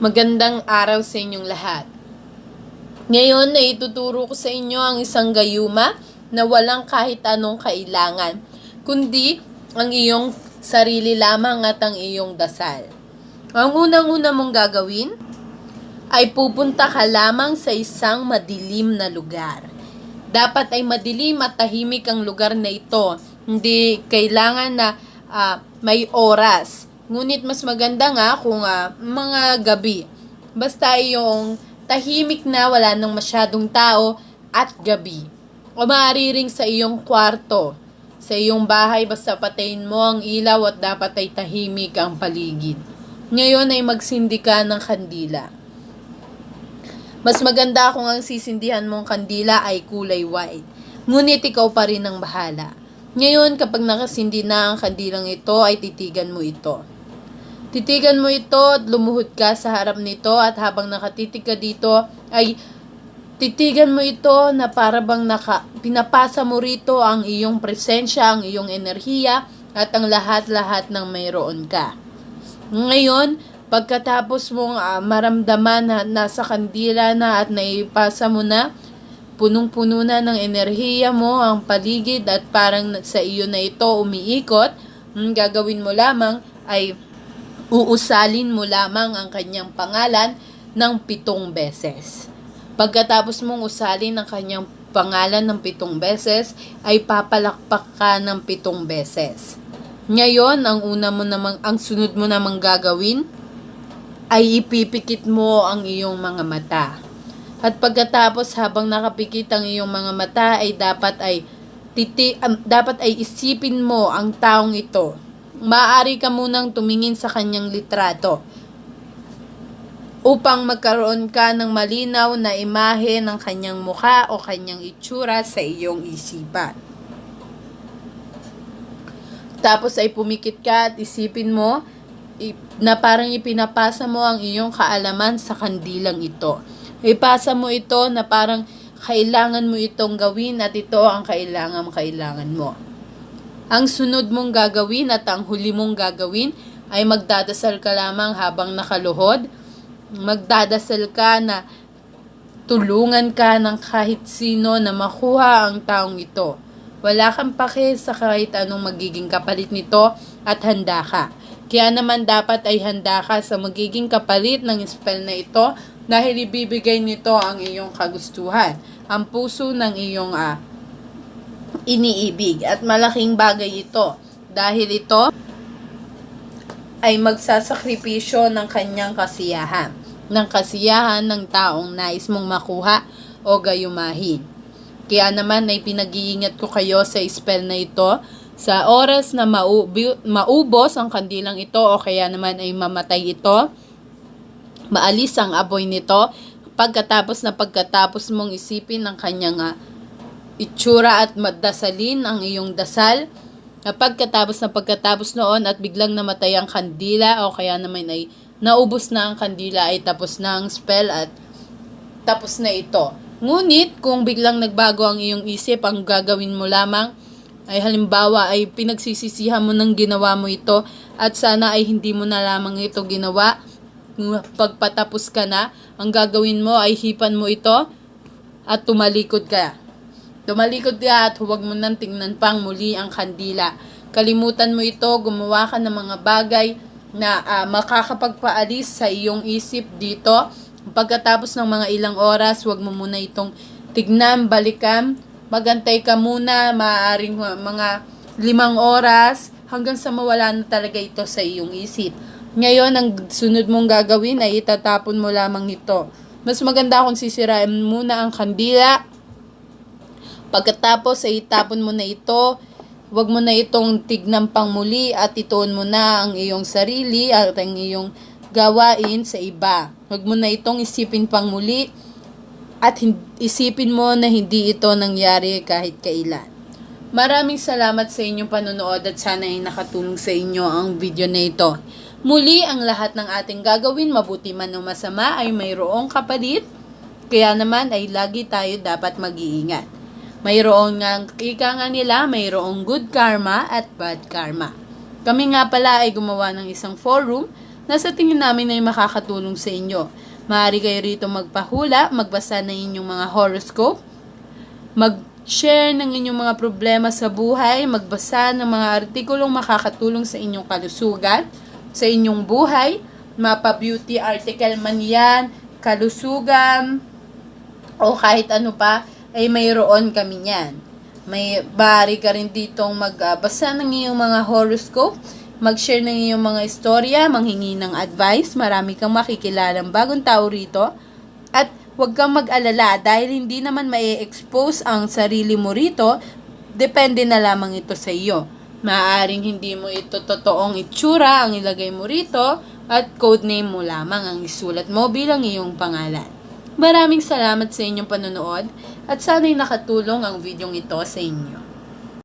Magandang araw sa inyong lahat. Ngayon ay ituturo ko sa inyo ang isang gayuma na walang kahit anong kailangan, kundi ang iyong sarili lamang at ang iyong dasal. Ang unang-una mong gagawin ay pupunta ka lamang sa isang madilim na lugar. Dapat ay madilim at tahimik ang lugar na ito. Hindi kailangan na ah, may oras. Ngunit mas maganda nga kung ah, mga gabi. Basta yung tahimik na wala nang masyadong tao at gabi. O maaari sa iyong kwarto. Sa iyong bahay basta patayin mo ang ilaw at dapat ay tahimik ang paligid. Ngayon ay magsindi ka ng kandila. Mas maganda kung ang sisindihan mong kandila ay kulay white. Ngunit ikaw pa rin ang bahala. Ngayon, kapag nakasindi na ang kandilang ito, ay titigan mo ito. Titigan mo ito at lumuhod ka sa harap nito at habang nakatitig ka dito, ay titigan mo ito na para bang naka, pinapasa mo rito ang iyong presensya, ang iyong enerhiya, at ang lahat-lahat ng mayroon ka. Ngayon, pagkatapos mong ah, maramdaman na nasa kandila na at naipasa mo na, punong-puno na ng enerhiya mo ang paligid at parang sa iyo na ito umiikot, ang gagawin mo lamang ay uusalin mo lamang ang kanyang pangalan ng pitong beses. Pagkatapos mong usalin ang kanyang pangalan ng pitong beses, ay papalakpak ka ng pitong beses. Ngayon, ang una mo namang, ang sunod mo namang gagawin, ay ipipikit mo ang iyong mga mata. At pagkatapos habang nakapikit ang iyong mga mata ay dapat ay titi, um, dapat ay isipin mo ang taong ito. Maaari ka munang tumingin sa kanyang litrato upang magkaroon ka ng malinaw na imahe ng kanyang mukha o kanyang itsura sa iyong isipan. Tapos ay pumikit ka at isipin mo na parang ipinapasa mo ang iyong kaalaman sa kandilang ito. Ipasa mo ito na parang kailangan mo itong gawin at ito ang kailangan kailangan mo. Ang sunod mong gagawin at ang huli mong gagawin ay magdadasal ka lamang habang nakaluhod. Magdadasal ka na tulungan ka ng kahit sino na makuha ang taong ito. Wala kang pake sa kahit anong magiging kapalit nito at handa ka. Kaya naman dapat ay handa ka sa magiging kapalit ng spell na ito dahil ibibigay nito ang iyong kagustuhan, ang puso ng iyong ah, iniibig. At malaking bagay ito. Dahil ito ay magsasakripisyo ng kanyang kasiyahan, ng kasiyahan ng taong nais mong makuha o gayumahin. Kaya naman ay pinag-iingat ko kayo sa spell na ito sa oras na maubi- maubos ang kandilang ito o kaya naman ay mamatay ito, maalis ang aboy nito. Pagkatapos na pagkatapos mong isipin ang kanyang ah, itsura at madasalin ang iyong dasal. Na pagkatapos na pagkatapos noon at biglang namatay ang kandila o kaya naman ay naubos na ang kandila ay tapos na ang spell at tapos na ito. Ngunit kung biglang nagbago ang iyong isip, ang gagawin mo lamang ay halimbawa ay pinagsisisihan mo ng ginawa mo ito at sana ay hindi mo na lamang ito ginawa. Pagpatapos ka na, ang gagawin mo ay hipan mo ito at tumalikod ka. Tumalikod ka at huwag mo nang tingnan pang muli ang kandila. Kalimutan mo ito, gumawa ka ng mga bagay na ah, makakapagpaalis sa iyong isip dito. Pagkatapos ng mga ilang oras, huwag mo muna itong tignan, balikan. Magantay ka muna, maaaring mga limang oras hanggang sa mawala na talaga ito sa iyong isip. Ngayon, ang sunod mong gagawin ay itatapon mo lamang ito. Mas maganda kung sisirain muna ang kandila Pagkatapos ay itapon mo na ito, huwag mo na itong tignan pang muli at ituon mo na ang iyong sarili at ang iyong gawain sa iba. Huwag mo na itong isipin pang muli at isipin mo na hindi ito nangyari kahit kailan. Maraming salamat sa inyong panonood at sana ay nakatulong sa inyo ang video na ito. Muli, ang lahat ng ating gagawin, mabuti man o masama, ay mayroong kapalit. Kaya naman ay lagi tayo dapat mag-iingat. Mayroon nga, ika nga nila, mayroong good karma at bad karma. Kami nga pala ay gumawa ng isang forum na sa tingin namin ay makakatulong sa inyo. Maaari kayo rito magpahula, magbasa ng inyong mga horoscope, mag-share ng inyong mga problema sa buhay, magbasa ng mga artikulong makakatulong sa inyong kalusugan, sa inyong buhay, mapa-beauty article man yan, kalusugan, o kahit ano pa, ay mayroon kami niyan. May bari ka rin ditong magbasa ng iyong mga horoscope, mag-share ng iyong mga istorya, manghingi ng advice, marami kang makikilalang bagong tao rito. At huwag kang mag-alala dahil hindi naman may expose ang sarili mo rito, depende na lamang ito sa iyo. Maaaring hindi mo ito totoong itsura ang ilagay mo rito at codename mo lamang ang isulat mo bilang iyong pangalan. Maraming salamat sa inyong panonood at sana'y nakatulong ang videong ito sa inyo.